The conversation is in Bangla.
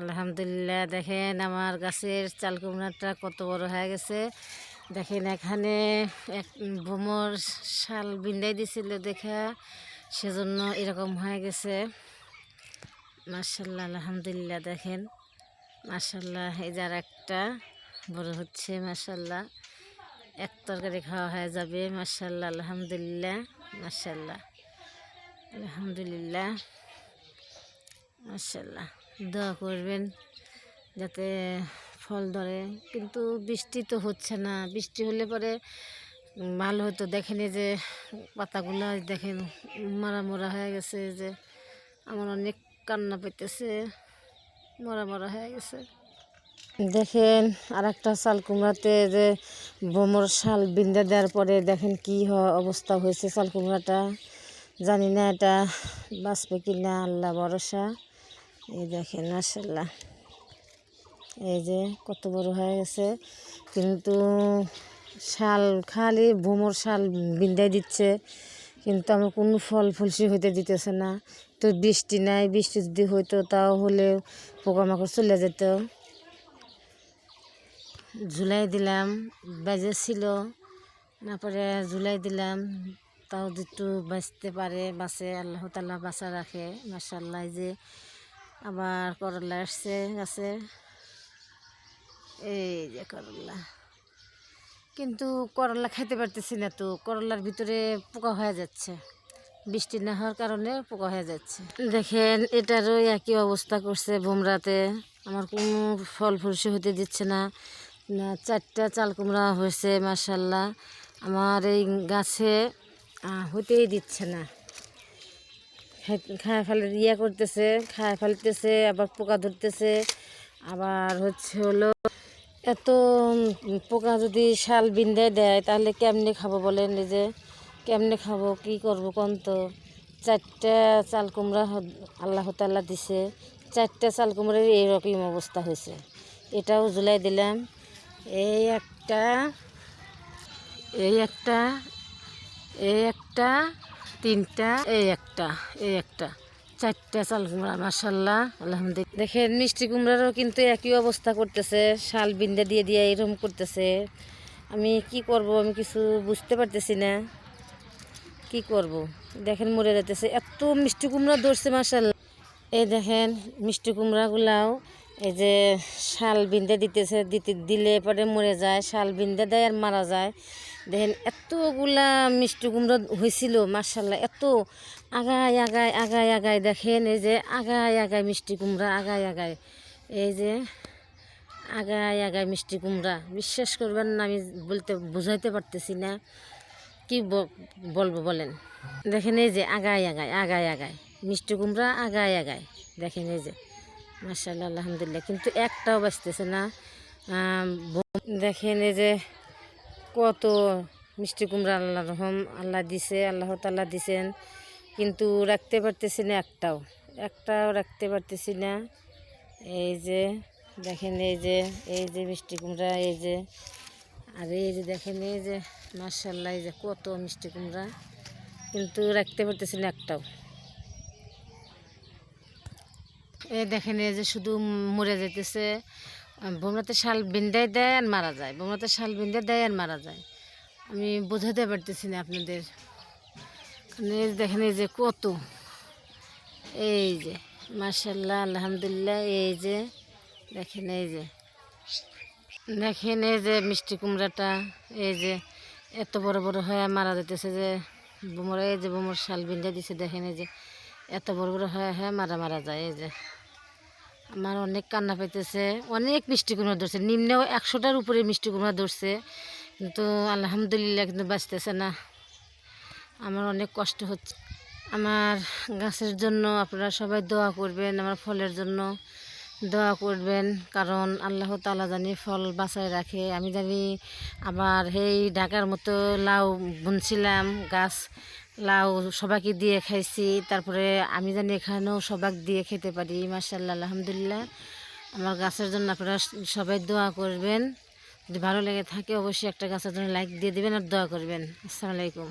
আলহামদুলিল্লাহ, দেখেন আমার গাছের চাল কুমড়াটা কত বড় হয়ে গেছে। দেখেন এখানে এক ভ্রমর শাল বিন্দাই দিছিল দেখা, সেজন্য এরকম হয়ে গেছে। মার্শাল্লাহ আলহামদুলিল্লাহ, দেখেন। মার্শাল্লাহ এই যার একটা বড় হচ্ছে মার্শাল্লাহ এক তরকারি খাওয়া হয়ে যাবে মার্শাল্লাহ আলহামদুলিল্লাহ মার্শাল্লাহ আলহামদুলিল্লাহ মার্শাল্লাহ দোয়া করবেন যাতে ফল ধরে। কিন্তু বৃষ্টি তো হচ্ছে না। বৃষ্টি হলে পরে ভালো হতো। দেখেন যে পাতাগুলো, দেখেন মরা মরা হয়ে গেছে। যে আমার অনেক কান্না পেতেছে। মরা মরা হয়ে গেছে। দেখেন আর একটা শাল কুমড়াতে যে বোমর শাল বিন্দা দেওয়ার পরে দেখেন কি অবস্থা হয়েছে শাল কুমড়াটা। জানি না এটা বাঁচবে কি না আল্লাহ ভরসা। এই দেখেন মাসাল্লাহ এই যে কত বড় হয়ে গেছে, কিন্তু শাল খালি ভোমর শাল বিন্দাই দিচ্ছে, কিন্তু আমার কোনো ফল ফুলসি হইতে দিতেছে না। তো বৃষ্টি নাই, বৃষ্টি যদি হইতো তাও হলে পোকামাকড় চলে যেত। ঝুলাই দিলাম, বেজে ছিল, না পরে ঝুলাই দিলাম, তাও একটু বাঁচতে পারে, বাঁচে, আল্লাহ তাল্লাহ বাঁচা রাখে মাসাল্লাহ যে আবার করলা আসছে গাছে। এই যে করলা। কিন্তু করলা খাইতে পারতেছি না তো, করলার ভিতরে পোকা হয়ে যাচ্ছে। বৃষ্টি না হওয়ার কারণে পোকা হয়ে যাচ্ছে। দেখেন, এটারও একই অবস্থা করছে বোমরাতে আমার কোনো ফল ফুলসি হতে দিচ্ছে না। চারটা চাল কুমড়া হয়েছে মাসাল্লাহ আমার এই গাছে হতেই দিচ্ছে না। খায় ফেলে ইয়ে করতেছে, খায় ফেলতেছে, আবার পোকা ধরতেছে। আবার হচ্ছে হলো এত পোকা যদি শাল বিন্দায় দেয়, তাহলে কেমনে খাব বলেন যে? কেমনে খাব? কি করব কোন তো? চারটা চাল কুমড়া আল্লাহ তাল্লাহ দিছে। চারটা চাল কুমড়ার এইরকম অবস্থা হয়েছে। এটাও জুলাই দিলাম। এই একটা এই একটা এই একটা তিনটা, এই একটা এই একটা। চারটা চাল কুমড়া মাসাল্লাহ আলহামদুলিল্লাহ। দেখেন, মিষ্টি কুমড়ারও কিন্তু একই অবস্থা করতেছে। শাল বিন্দা দিয়ে দিয়ে এরকম করতেছে। আমি কি করব, আমি কিছু বুঝতে পারতেছি না। কি করব? দেখেন, মরে যাইতেছে। এত মিষ্টি কুমড়া ধরছে মাসাল্লাহ এই দেখেন, মিষ্টি কুমড়াগুলাও এই যে শাল বিন্দা দিতেছে, দিতে দিলে পরে মরে যায়, শাল বিন্দা দেয় আর মারা যায়। দেখেন, এতগুলা মিষ্টি কুমড়ো হয়েছিল মার্শাল্লাহ এত আগায় আগায় আগায় আগায় দেখেন, এই যে আগায় আগায় মিষ্টি কুমড়া, আগায় আগায়, এই যে আগায় আগায় মিষ্টি কুমড়া, বিশ্বাস করবেন না, আমি বলতে বুঝাইতে পারতেছি না, কি বলব বলেন? দেখেন, এই যে আগায় আগায় আগায় আগায়, মিষ্টি কুমড়া আগায় আগায়, দেখেন, এই যে মার্শাল্লাহ আলহামদুলিল্লাহ, কিন্তু একটাও বাঁচতেছে না দেখেন, এই যে কত মিষ্টি কুমড়া আল্লাহ রহম, আল্লাহ দিছে, আল্লাহ তাল্লাহ দিছেন। কিন্তু রাখতে পারতেছি না একটাও। একটাও রাখতে পারতেছি না। এই যে, দেখেন এই যে এই যে মিষ্টি কুমড়া, এই যে। আর এই যে দেখেন, এই যে মার্শাল্লাহ এই যে কত মিষ্টি কুমড়া। কিন্তু রাখতে পারতেছি না একটাও। এই দেখেন, এই যে শুধু মরে যেতেছে বোমরাতে শাল বিন্দায় দেয় আর মারা যায়। বোমরাতে শাল বিন্দা দেয় আর মারা যায়। আমি বোঝাতে পারতেছি না আপনাদের। দেখেন, এই যে কত। এই যে মার্শাল্লাহ আলহামদুলিল্লাহ, এই যে, দেখেন, এই যে। দেখেন, এই যে মিষ্টি কুমড়াটা, এই যে এত বড় বড় হয়ে মারা যেতেছে যে, বোমর, এই যে বোমর শাল বিন্দা দিছে, দেখেন, এই যে এত বড় বড় হয়ে হয়ে মারা মারা যায়, এই যে। আমার অনেক কান্না পাইতেছে, অনেক মিষ্টি কুমড়া ধরছে, নিম্নেও একশোটার উপরে মিষ্টি কুমড়া ধরছে, কিন্তু আলহামদুলিল্লাহ কিন্তু বাঁচতেছে না। আমার অনেক কষ্ট হচ্ছে। আমার গাছের জন্য আপনারা সবাই দোয়া করবেন, আমার ফলের জন্য দোয়া করবেন, কারণ আল্লাহ তালা জানি ফল বাঁচায় রাখে। আমি জানি আবার সেই ঢাকার মতো লাউ বুনছিলাম গাছ লাউ সবাইকে দিয়ে খাইছি। তারপরে আমি জানি এখানেও সবাক দিয়ে খেতে পারি মার্শাল্লাহ আলহামদুলিল্লাহ। আমার গাছের জন্য আপনারা সবাই দোয়া করবেন। যদি ভালো লেগে থাকে অবশ্যই একটা গাছের জন্য লাইক দিয়ে দেবেন আর দোয়া করবেন। আসসালামু আলাইকুম।